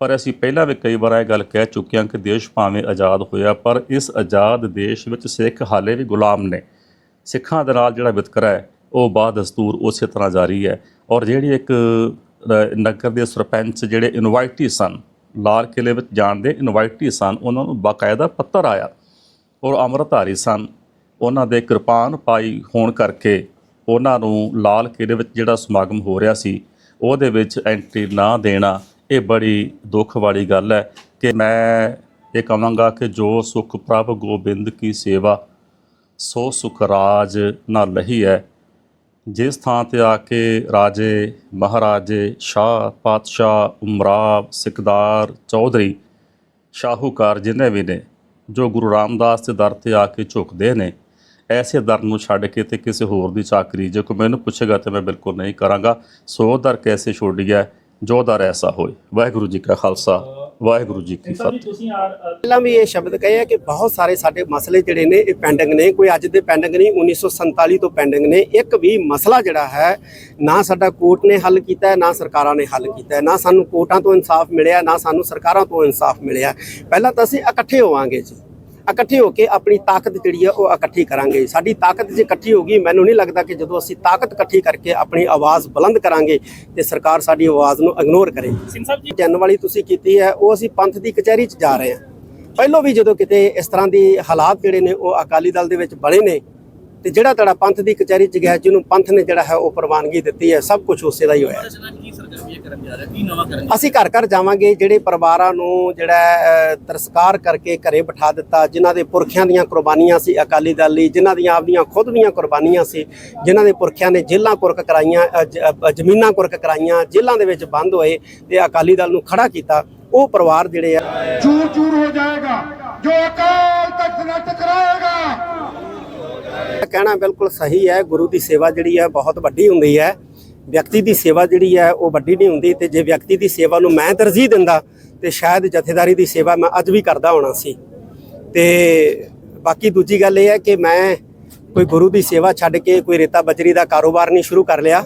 ਪਰ ਅਸੀਂ ਪਹਿਲਾਂ ਵੀ ਕਈ ਵਾਰ ਇਹ ਗੱਲ ਕਹਿ ਚੁੱਕੇ ਹਾਂ ਕਿ ਦੇਸ਼ ਭਾਵੇਂ ਆਜ਼ਾਦ ਹੋਇਆ, ਪਰ ਇਸ ਆਜ਼ਾਦ ਦੇਸ਼ ਵਿੱਚ ਸਿੱਖ ਹਾਲੇ ਵੀ ਗੁਲਾਮ ਨੇ। ਸਿੱਖਾਂ ਦੇ ਨਾਲ ਜਿਹੜਾ ਵਿਤਕਰਾ ਹੈ, ਉਹ ਬਾਦ ਉਸੇ ਤਰ੍ਹਾਂ ਜਾਰੀ ਹੈ ਔਰ ਜਿਹੜੀ ਇੱਕ ਨਗਰ ਦੇ ਸਰਪੰਚ ਜਿਹੜੇ ਇਨਵਾਈਟੀ ਸਨ, ਲਾਲ ਕਿਲੇ ਵਿੱਚ ਜਾਣ ਦੇ ਇਨਵਾਈਟੀ ਸਨ, ਉਹਨਾਂ ਨੂੰ ਬਾਕਾਇਦਾ ਪੱਤਰ ਆਇਆ ਔਰ ਅੰਮ੍ਰਿਤਧਾਰੀ ਸਨ। ਉਹਨਾਂ ਦੇ ਕਿਰਪਾਨ ਪਾਈ ਹੋਣ ਕਰਕੇ ਉਹਨਾਂ ਨੂੰ ਲਾਲ ਕਿਲੇ ਵਿੱਚ ਜਿਹੜਾ ਸਮਾਗਮ ਹੋ ਰਿਹਾ ਸੀ, ਉਹਦੇ ਵਿੱਚ ਐਂਟਰੀ ਨਾ ਦੇਣਾ ਇਹ ਬੜੀ ਦੁੱਖ ਵਾਲੀ ਗੱਲ ਹੈ ਕਿ ਮੈਂ ਇਹ ਕਹਾਂਗਾ ਕਿ ਜੋ ਸੁਖ ਪ੍ਰਭ ਗੋਬਿੰਦ ਕੀ ਸੇਵਾ, ਸੋ ਸੁਖ ਰਾਜ ਨਾ ਲਹੀ ਹੈ। ਜਿਸ ਥਾਂ ਤੇ ਆ ਕੇ ਰਾਜੇ ਮਹਾਰਾਜੇ ਸ਼ਾਹ ਪਾਤਸ਼ਾਹ ਉਮਰਾਵ ਸਿਕਦਾਰ ਚੌਧਰੀ ਸ਼ਾਹੂਕਾਰ ਜਿੰਨੇ ਵੀ ਨੇ, ਜੋ ਗੁਰੂ ਰਾਮਦਾਸ ਦੇ ਦਰ ਤੇ ਆ ਕੇ ਝੁਕਦੇ ਨੇ, ਐਸੇ ਦਰ ਨੂੰ ਛੱਡ ਕੇ ਤੇ ਕਿਸੇ ਹੋਰ ਦੀ ਚਾਕਰੀ, ਜੇ ਕੋਈ ਮੈਨੂੰ ਪੁੱਛੇਗਾ ਤੇ ਮੈਂ ਬਿਲਕੁਲ ਨਹੀਂ ਕਰਾਂਗਾ। ਸੋ ਦਰ ਕੈਸੇ ਛੋੜੀਐ ਜੋ ਦਰ ਐਸਾ ਹੋਏ। ਵਾਹਿਗੁਰੂ ਜੀ ਕਾ ਖਾਲਸਾ ਵਾਹਿਗੁਰੂ ਜੀ ਕੀ ਫਤਿਹ। ਪਹਿਲਾਂ ਵੀ ਇਹ ਸ਼ਬਦ ਕਹੇ ਆ ਕਿ ਬਹੁਤ ਸਾਰੇ ਸਾਡੇ ਮਸਲੇ ਜਿਹੜੇ ਨੇ ਇਹ ਪੈਂਡਿੰਗ ਨੇ। ਕੋਈ ਅੱਜ ਦੇ ਪੈਂਡਿੰਗ ਨਹੀਂ 1947 ਤੋਂ ਪੈਂਡਿੰਗ ਨੇ। ਇੱਕ ਵੀ ਮਸਲਾ ਜਿਹੜਾ ਹੈ ਨਾ ਸਾਡਾ ਕੋਰਟ ਨੇ ਹੱਲ ਕੀਤਾ ਹੈ ਨਾ ਸਰਕਾਰਾਂ ਨੇ ਹੱਲ ਕੀਤਾ। ਹੈ ਨਾ ਸਾਨੂੰ ਕੋਰਟਾਂ ਤੋਂ ਇਨਸਾਫ ਮਿਲਿਆ ਨਾ ਸਾਨੂੰ ਸਰਕਾਰਾਂ ਤੋਂ ਇਨਸਾਫ ਮਿਲਿਆ। ਪਹਿਲਾਂ ਤਾਂ ਅਸੀਂ ਇਕੱਠੇ ਹੋਵਾਂਗੇ ਜੀ। ਇਕੱਠੇ ਹੋ ਕੇ ਆਪਣੀ ਤਾਕਤ ਜਿਹੜੀ ਆ ਉਹ ਇਕੱਠੀ ਕਰਾਂਗੇ। ਸਾਡੀ ਤਾਕਤ ਜੇ ਇਕੱਠੀ ਹੋਗੀ ਮੈਨੂੰ ਨਹੀਂ ਲੱਗਦਾ ਕਿ ਜਦੋਂ ਅਸੀਂ ਤਾਕਤ ਇਕੱਠੀ ਕਰਕੇ ਆਪਣੀ ਆਵਾਜ਼ ਬੁਲੰਦ ਕਰਾਂਗੇ ਤੇ ਸਰਕਾਰ ਸਾਡੀ ਆਵਾਜ਼ ਨੂੰ ਇਗਨੋਰ ਕਰੇਗੀ ਸਿੰਘ ਸਾਹਿਬ ਜੀ। ਜਨ ਵਾਲੀ ਤੁਸੀਂ ਕੀਤੀ ਹੈ ਉਹ ਅਸੀਂ ਪੰਥ ਦੀ ਕਚਹਿਰੀ 'ਚ ਜਾ ਰਹੇ ਹਾਂ। ਪਹਿਲੋਂ ਵੀ ਜਦੋਂ ਕਿਤੇ ਇਸ ਤਰ੍ਹਾਂ ਦੀ ਹਾਲਾਤ ਜਿਹੜੇ ਨੇ ਉਹ ਅਕਾਲੀ ਦਲ ਦੇ ਵਿੱਚ ਬਣੇ ਨੇ ਤੇ ਜਿਹੜਾ ਤੁਹਾਡਾ ਪੰਥ ਦੀ ਕਚਹਿਰੀ ਚ ਗਿਆ ਜਿਹਨੂੰ ਪੰਥ ਨੇ ਜਿਹੜਾ ਹੈ ਉਹ ਪ੍ਰਵਾਨਗੀ ਦਿੱਤੀ ਹੈ ਸਭ ਕੁਝ ਉਸੇ ਦਾ ਹੀ ਹੋਇਆ ਅਸੀਂ ਘਰ ਘਰ ਜਾਵਾਂਗੇ ਜਿਹੜੇ ਪਰਿਵਾਰਾਂ ਨੂੰ ਜਿਹੜਾ ਤਰਸਕਾਰ ਕਰਕੇ ਘਰੇ ਬਿਠਾ ਦਿੱਤਾ ਜਿਨ੍ਹਾਂ ਦੇ ਪੁਰਖਿਆਂ ਦੀਆਂ ਕੁਰਬਾਨੀਆਂ ਸੀ ਅਕਾਲੀ ਦਲ ਲਈ ਜਿਨ੍ਹਾਂ ਦੀਆਂ ਆਪਦੀਆਂ ਖੁਦ ਦੀਆਂ ਕੁਰਬਾਨੀਆਂ ਸੀ ਜਿਨ੍ਹਾਂ ਦੇ ਪੁਰਖਿਆਂ ਨੇ ਜੇਲਾਂ ਕੁਰਕ ਕਰਾਈਆਂ ਜ਼ਮੀਨਾਂ ਕੁਰਕ ਕਰਾਈਆਂ ਜੇਲਾਂ ਦੇ ਵਿੱਚ ਬੰਦ ਹੋਏ ਤੇ ਅਕਾਲੀ ਦਲ ਨੂੰ ਖੜਾ ਕੀਤਾ ਉਹ ਪਰਿਵਾਰ ਜਿਹੜੇ ਆ ਚੂਰ ਚੂਰ ਹੋ ਜਾਏਗਾ ਜੋ ਅਕਾਲ ਤਖਤ ਨਾਲ ਟਕਰਾਏਗਾ ਕਹਿਣਾ ਬਿਲਕੁਲ ਸਹੀ ਹੈ, ਗੁਰੂ ਦੀ ਸੇਵਾ ਜਿਹੜੀ ਹੈ ਬਹੁਤ ਵੱਡੀ ਹੁੰਦੀ ਹੈ। ਵਿਅਕਤੀ ਦੀ ਸੇਵਾ ਜਿਹੜੀ ਹੈ ਉਹ ਵੱਡੀ ਨਹੀਂ ਹੁੰਦੀ ਤੇ ਜੇ ਵਿਅਕਤੀ ਦੀ ਸੇਵਾ ਨੂੰ ਮੈਂ ਤਰਜੀਹ ਦਿੰਦਾ ਤੇ ਸ਼ਾਇਦ ਜਥੇਦਾਰੀ ਦੀ ਸੇਵਾ ਮੈਂ ਅੱਜ ਵੀ ਕਰਦਾ ਹੋਣਾ ਸੀ। ਤੇ ਬਾਕੀ ਦੂਜੀ ਗੱਲ ਇਹ ਹੈ ਕਿ ਮੈਂ ਕੋਈ ਗੁਰੂ ਦੀ ਸੇਵਾ ਛੱਡ ਕੇ ਕੋਈ ਰੇਤਾ ਬਜਰੀ ਦਾ ਕਾਰੋਬਾਰ ਨਹੀਂ ਸ਼ੁਰੂ ਕਰ ਲਿਆ।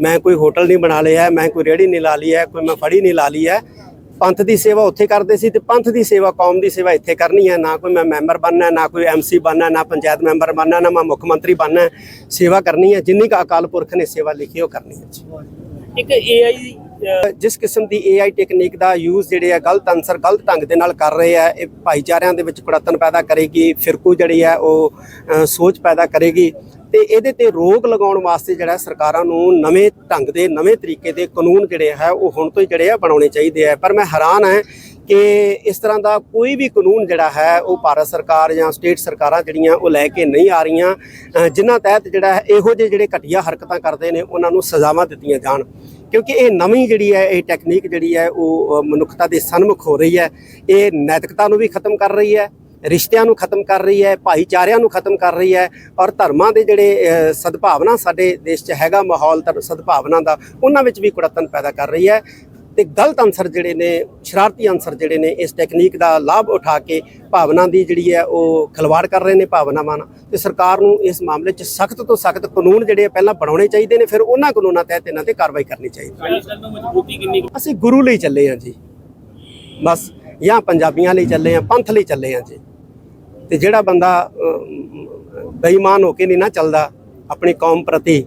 ਮੈਂ ਕੋਈ ਹੋਟਲ ਨਹੀਂ ਬਣਾ ਲਿਆ, ਮੈਂ ਕੋਈ ਰੇੜੀ ਨਹੀਂ ਲਾ ਲਈ ਹੈ, ਕੋਈ ਮੈਂ ਫੜੀ ਨਹੀਂ ਲਾ ਲਈ ਹੈ। ਪੰਥ ਦੀ ਸੇਵਾ ਉੱਥੇ ਕਰਦੇ ਸੀ ਤੇ ਪੰਥ ਦੀ ਸੇਵਾ ਕੌਮ ਦੀ ਸੇਵਾ ਇੱਥੇ ਕਰਨੀ ਹੈ ਨਾ ਕੋਈ ਮੈਂ ਮੈਂਬਰ ਬਣਨਾ ਨਾ ਕੋਈ ਐਮਸੀ ਬਣਨਾ ਨਾ ਪੰਚਾਇਤ ਮੈਂਬਰ ਬਣਨਾ ਨਾ ਮੈਂ ਮੁੱਖ ਮੰਤਰੀ ਬਣਨਾ। ਸੇਵਾ ਕਰਨੀ ਹੈ ਜਿੰਨੀ ਕੁ ਅਕਾਲ ਪੁਰਖ ਨੇ ਸੇਵਾ ਲਿਖੀ ਉਹ ਕਰਨੀ ਹੈ। ਇੱਕ ਏਆਈ ਜਿਸ ਕਿਸਮ ਦੀ AI ਟੈਕਨੀਕ ਦਾ ਯੂਜ਼ ਜਿਹੜੇ ਆ ਗਲਤ ਅਨਸਰ ਗਲਤ ਢੰਗ ਦੇ ਨਾਲ ਕਰ ਰਹੇ ਆ ਇਹ ਭਾਈਚਾਰਿਆਂ ਦੇ ਵਿੱਚ ਕੁੜਤਨ ਪੈਦਾ ਕਰੇਗੀ ਫਿਰਕੂ ਜਿਹੜੀ ਆ ਉਹ ਸੋਚ ਪੈਦਾ ਕਰੇਗੀ ਤੇ ਇਹਦੇ ਤੇ ਰੋਕ ਲਗਾਉਣ ਵਾਸਤੇ ਜਿਹੜਾ ਸਰਕਾਰਾਂ ਨੂੰ ਨਵੇਂ ਢੰਗ ਦੇ, ਨਵੇਂ ਤਰੀਕੇ ਦੇ ਕਾਨੂੰਨ ਜਿਹੜੇ ਹੈ, ਉਹ ਹੁਣ ਤੋਂ ਹੀ ਜਿਹੜੇ ਆ ਬਣਾਉਣੇ ਚਾਹੀਦੇ ਆ। ਪਰ ਮੈਂ ਹੈਰਾਨ ਹਾਂ ਕਿ ਇਸ ਤਰ੍ਹਾਂ ਦਾ ਕੋਈ ਵੀ ਕਾਨੂੰਨ ਜਿਹੜਾ ਹੈ, ਉਹ ਭਾਰਤ ਸਰਕਾਰ ਜਾਂ ਸਟੇਟ ਸਰਕਾਰਾਂ ਜਿਹੜੀਆਂ, ਉਹ ਲੈ ਕੇ ਨਹੀਂ ਆ ਰਹੀਆਂ ਜਿਨ੍ਹਾਂ ਤਹਿਤ ਜਿਹੜਾ ਹੈ, ਇਹੋ ਜਿਹੇ ਜਿਹੜੇ ਘਟੀਆ ਹਰਕਤਾਂ ਕਰਦੇ ਨੇ, ਉਹਨਾਂ ਨੂੰ ਸਜ਼ਾਵਾਂ ਦਿੱਤੀਆਂ ਜਾਣ। ਕਿਉਂਕਿ ਇਹ ਨਵੀਂ ਜਿਹੜੀ ਹੈ, ਇਹ ਟੈਕਨੀਕ ਜਿਹੜੀ ਹੈ, ਉਹ ਮਨੁੱਖਤਾ ਦੇ ਸਨਮੁਖ ਹੋ ਰਹੀ ਹੈ। ਇਹ ਨੈਤਿਕਤਾ ਨੂੰ ਵੀ ਖਤਮ ਕਰ ਰਹੀ ਹੈ। ਰਿਸ਼ਤਿਆਂ ਨੂੰ ਖਤਮ ਕਰ ਰਹੀ ਹੈ ਭਾਈਚਾਰਿਆਂ ਨੂੰ ਖਤਮ ਕਰ ਰਹੀ ਹੈ ਔਰ ਧਰਮਾਂ ਦੇ ਜਿਹੜੇ ਸਦਭਾਵਨਾ ਸਾਡੇ ਦੇਸ਼ 'ਚ ਹੈਗਾ ਮਾਹੌਲ ਸਦਭਾਵਨਾ ਦਾ ਉਹਨਾਂ ਵਿੱਚ ਵੀ ਕੁੜਤਨ ਪੈਦਾ ਕਰ ਰਹੀ ਹੈ ਤੇ ਗਲਤ ਅਨਸਰ ਜਿਹੜੇ ਨੇ ਸ਼ਰਾਰਤੀ ਅਨਸਰ ਜਿਹੜੇ ਨੇ ਇਸ ਟੈਕਨੀਕ ਦਾ ਲਾਭ ਉਠਾ ਕੇ ਭਾਵਨਾ ਦੀ ਜਿਹੜੀ ਹੈ ਉਹ ਖਿਲਵਾੜ ਕਰ ਰਹੇ ਨੇ ਭਾਵਨਾਵਾਂ ਨਾਲ ਤੇ ਸਰਕਾਰ ਨੂੰ ਇਸ ਮਾਮਲੇ 'ਚ ਸਖਤ ਤੋਂ ਸਖਤ ਕਾਨੂੰਨ ਜਿਹੜੇ ਪਹਿਲਾਂ ਬਣਾਉਣੇ ਚਾਹੀਦੇ ਨੇ ਫਿਰ ਉਹਨਾਂ ਕਾਨੂੰਨਾਂ ਤਹਿਤ ਇਹਨਾਂ ਤੇ ਕਾਰਵਾਈ ਕਰਨੀ ਚਾਹੀਦੀ ਅਸੀਂ ਗੁਰੂ ਲਈ ਚੱਲੇ ਹਾਂ ਜੀ। ਬਸ ਜਾਂ ਪੰਜਾਬੀਆਂ ਲਈ ਚੱਲੇ ਹਾਂ ਪੰਥ ਲਈ ਚੱਲੇ ਹਾਂ ਜੀ। ਤੇ ਜਿਹੜਾ ਬੰਦਾ ਬੇਈਮਾਨ ਹੋ ਕੇ ਨਹੀਂ ਨਾ ਚੱਲਦਾ, ਆਪਣੀ ਕੌਮ ਪ੍ਰਤੀ,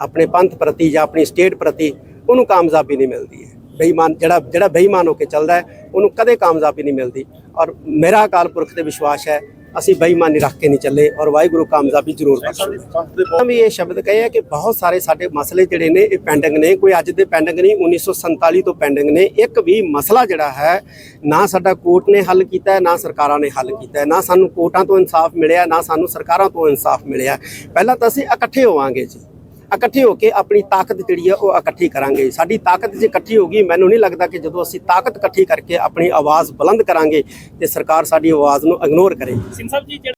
ਆਪਣੇ ਪੰਥ ਪ੍ਰਤੀ ਜਾਂ ਆਪਣੀ ਸਟੇਟ ਪ੍ਰਤੀ, ਉਹਨੂੰ ਕਾਮਯਾਬੀ ਨਹੀਂ ਮਿਲਦੀ ਹੈ। ਬੇਈਮਾਨ, ਜਿਹੜਾ ਜਿਹੜਾ ਬੇਈਮਾਨ ਹੋ ਕੇ ਚੱਲਦਾ ਹੈ, ਉਹਨੂੰ ਕਦੇ ਕਾਮਯਾਬੀ ਨਹੀਂ ਮਿਲਦੀ। ਔਰ ਮੇਰਾ ਅਕਾਲ ਪੁਰਖ ਤੇ ਵਿਸ਼ਵਾਸ ਹੈ ਅਸੀਂ ਬੇਈਮਾਨੀ ਰੱਖ ਕੇ ਨਹੀਂ ਚੱਲੇ ਔਰ ਵਾਹਿਗੁਰੂ ਕਾਮਯਾਬੀ ਜ਼ਰੂਰ ਬਖਸ਼ੂਗਾ ਤਾਂ ਵੀ ਇਹ ਸ਼ਬਦ ਕਹੇ ਆ ਕਿ ਬਹੁਤ ਸਾਰੇ ਸਾਡੇ ਮਸਲੇ ਜਿਹੜੇ ਨੇ ਇਹ ਪੈਂਡਿੰਗ ਨੇ। ਕੋਈ ਅੱਜ ਦੇ ਪੈਂਡਿੰਗ ਨਹੀਂ 1947 ਤੋਂ ਪੈਂਡਿੰਗ ਨੇ। ਇੱਕ ਵੀ ਮਸਲਾ ਜਿਹੜਾ ਹੈ ਨਾ ਸਾਡਾ ਕੋਰਟ ਨੇ ਹੱਲ ਕੀਤਾ ਨਾ ਸਰਕਾਰਾਂ ਨੇ ਹੱਲ ਕੀਤਾ ਨਾ ਸਾਨੂੰ ਕੋਰਟਾਂ ਤੋਂ ਇਨਸਾਫ ਮਿਲਿਆ ਨਾ ਸਾਨੂੰ ਸਰਕਾਰਾਂ ਤੋਂ ਇਨਸਾਫ ਮਿਲਿਆ। ਪਹਿਲਾਂ ਤਾਂ ਅਸੀਂ ਇਕੱਠੇ ਹੋਵਾਂਗੇ ਜੀ। ਇਕੱਠੇ ਹੋ ਕੇ ਆਪਣੀ ਤਾਕਤ ਜਿਹੜੀ ਆ ਉਹ ਇਕੱਠੀ ਕਰਾਂਗੇ। ਸਾਡੀ ਤਾਕਤ ਜੇ ਇਕੱਠੀ ਹੋ ਗਈ, ਮੈਨੂੰ ਨਹੀਂ ਲੱਗਦਾ ਕਿ ਜਦੋਂ ਅਸੀਂ ਤਾਕਤ ਇਕੱਠੀ ਕਰਕੇ ਆਪਣੀ ਆਵਾਜ਼ ਬੁਲੰਦ ਕਰਾਂਗੇ ਤੇ ਸਰਕਾਰ ਸਾਡੀ ਆਵਾਜ਼ ਨੂੰ ਇਗਨੋਰ ਕਰੇਗੀ ਸਿੰਘ ਸਾਹਿਬ ਜੀ